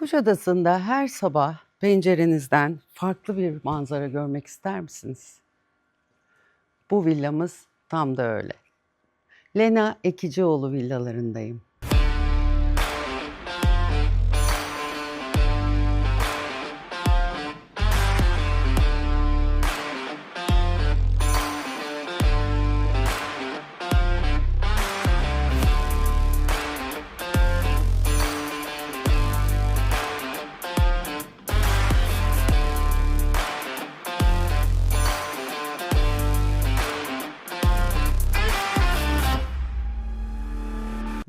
Kuşadası'nda her sabah pencerenizden farklı bir manzara görmek ister misiniz? Bu villamız tam da öyle. Lena Ekicioğlu villalarındayım.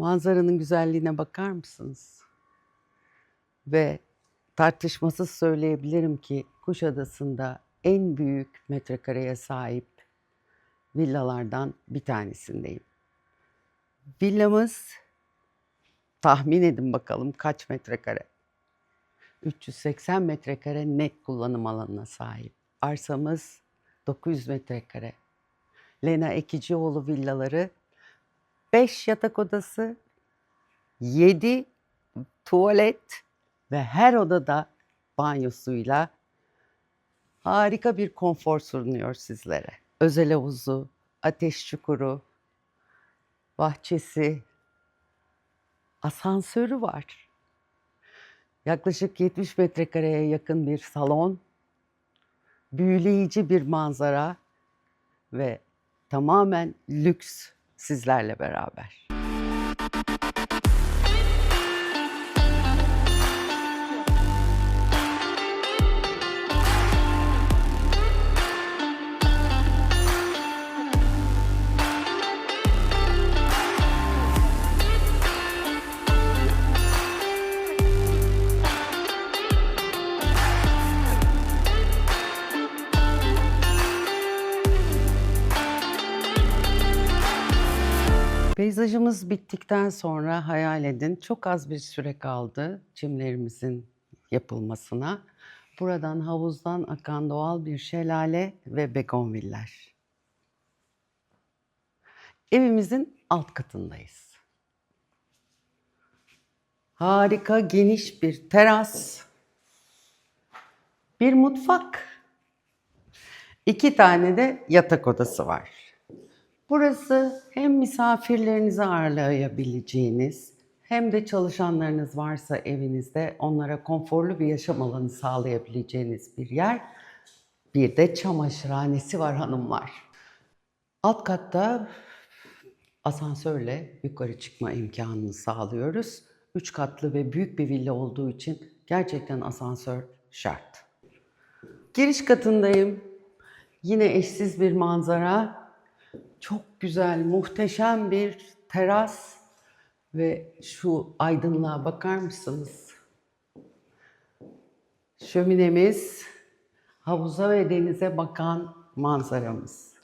Manzaranın güzelliğine bakar mısınız? Ve tartışmasız söyleyebilirim ki Kuşadası'nda en büyük metrekareye sahip villalardan bir tanesindeyim. Villamız tahmin edin bakalım kaç metrekare? 380 metrekare net kullanım alanına sahip. Arsamız 900 metrekare. Lena Ekicioğlu villaları 5 yatak odası, 7 tuvalet ve her odada banyosuyla harika bir konfor sunuyor sizlere. Özel havuzu, ateş çukuru, bahçesi, asansörü var. Yaklaşık 70 metrekareye yakın bir salon, büyüleyici bir manzara ve tamamen lüks sizlerle beraber. Peyzajımız bittikten sonra hayal edin çok az bir süre kaldı çimlerimizin yapılmasına. Buradan havuzdan akan doğal bir şelale ve begonviller. Evimizin alt katındayız. Harika geniş bir teras, bir mutfak, iki tane de yatak odası var. Burası hem misafirlerinizi ağırlayabileceğiniz hem de çalışanlarınız varsa evinizde onlara konforlu bir yaşam alanı sağlayabileceğiniz bir yer. Bir de çamaşırhanesi var hanımlar. Alt katta asansörle yukarı çıkma imkanını sağlıyoruz. Üç katlı ve büyük bir villa olduğu için gerçekten asansör şart. Giriş katındayım. Yine eşsiz bir manzara. Çok güzel, muhteşem bir teras ve şu aydınlığa bakar mısınız? Şöminemiz, havuza ve denize bakan manzaramız.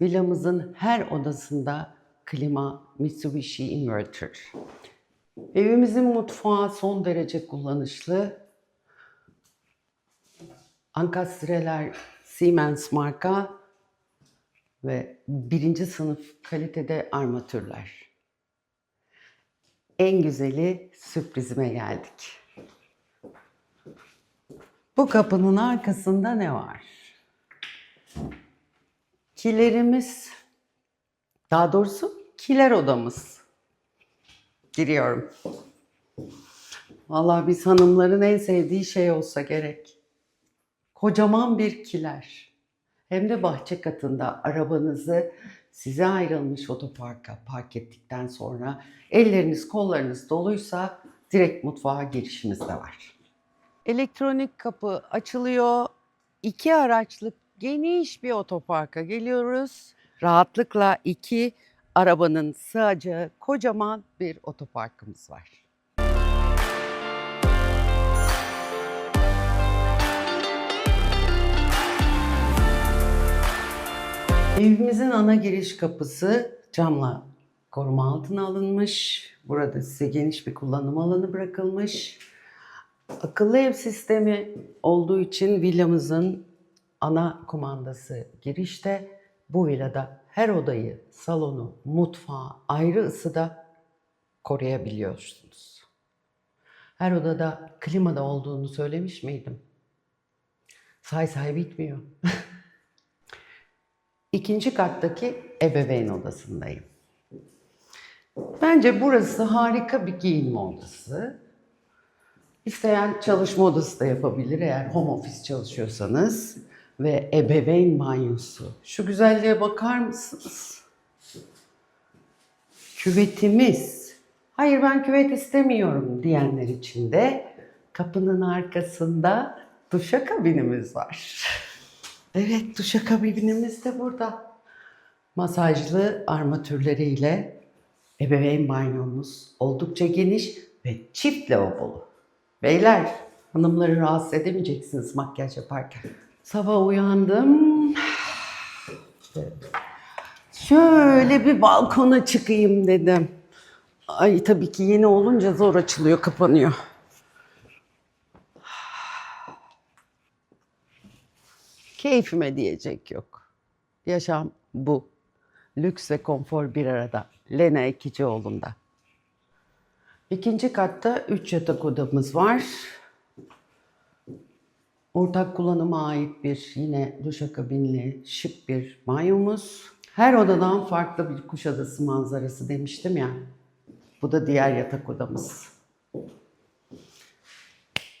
Villamızın her odasında klima Mitsubishi inverter. Evimizin mutfağı son derece kullanışlı. Ankastreler Siemens marka ve birinci sınıf kalitede armatürler. En güzeli sürprizime geldik. Bu kapının arkasında ne var? Kilerimiz, daha doğrusu kiler odamız. Giriyorum. Vallahi biz hanımların en sevdiği şey olsa gerek. Kocaman bir kiler. Hem de bahçe katında arabanızı size ayrılmış otoparka park ettikten sonra elleriniz kollarınız doluysa direkt mutfağa girişiniz de var. Elektronik kapı açılıyor. İki araçlık geniş bir otoparka geliyoruz. Rahatlıkla iki arabanın sığacağı kocaman bir otoparkımız var. Evimizin ana giriş kapısı camla koruma altına alınmış. Burada size geniş bir kullanım alanı bırakılmış. Akıllı ev sistemi olduğu için villamızın ana kumandası girişte. Bu villada her odayı, salonu, mutfağı ayrı ısıda koruyabiliyorsunuz. Her odada klimada olduğunu söylemiş miydim? Say say bitmiyor. İkinci kattaki ebeveyn odasındayım. Bence burası harika bir giyinme odası. İsteyen çalışma odası da yapabilir eğer home office çalışıyorsanız. Ve ebeveyn banyosu. Şu güzelliğe bakar mısınız? Küvetimiz. Hayır ben küvet istemiyorum diyenler için de kapının arkasında duşakabinimiz var. Evet duşakabinimiz de burada. Masajlı armatürleriyle ebeveyn banyomuz oldukça geniş ve çift lavabolu. Beyler, hanımları rahatsız edemeyeceksiniz makyaj yaparken. Sabah uyandım. Şöyle bir balkona çıkayım dedim. Ay tabii ki yeni olunca zor açılıyor, kapanıyor. Keyfime diyecek yok. Yaşam bu. Lüks ve konfor bir arada. Lena Ekicioğlu'nda. İkinci katta üç yatak odamız var. Ortak kullanıma ait bir yine duşakabinli şık bir banyomuz. Her odadan farklı bir Kuşadası manzarası demiştim ya. Bu da diğer yatak odamız.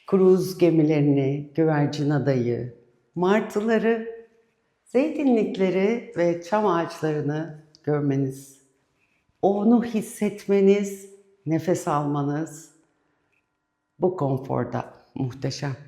Kruz gemilerini, güvercin adayı, martıları, zeytinlikleri ve çam ağaçlarını görmeniz, onu hissetmeniz, nefes almanız bu konforda muhteşem.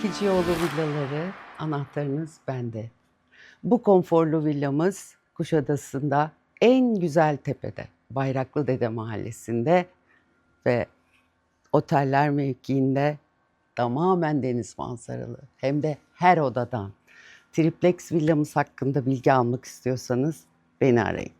Lena Ekicioğlu villaları anahtarınız bende. Bu konforlu villamız Kuşadası'nda en güzel tepede. Bayraklı Dede Mahallesi'nde ve oteller mevkiinde tamamen deniz manzaralı. Hem de her odadan. Triplex villamız hakkında bilgi almak istiyorsanız beni arayın.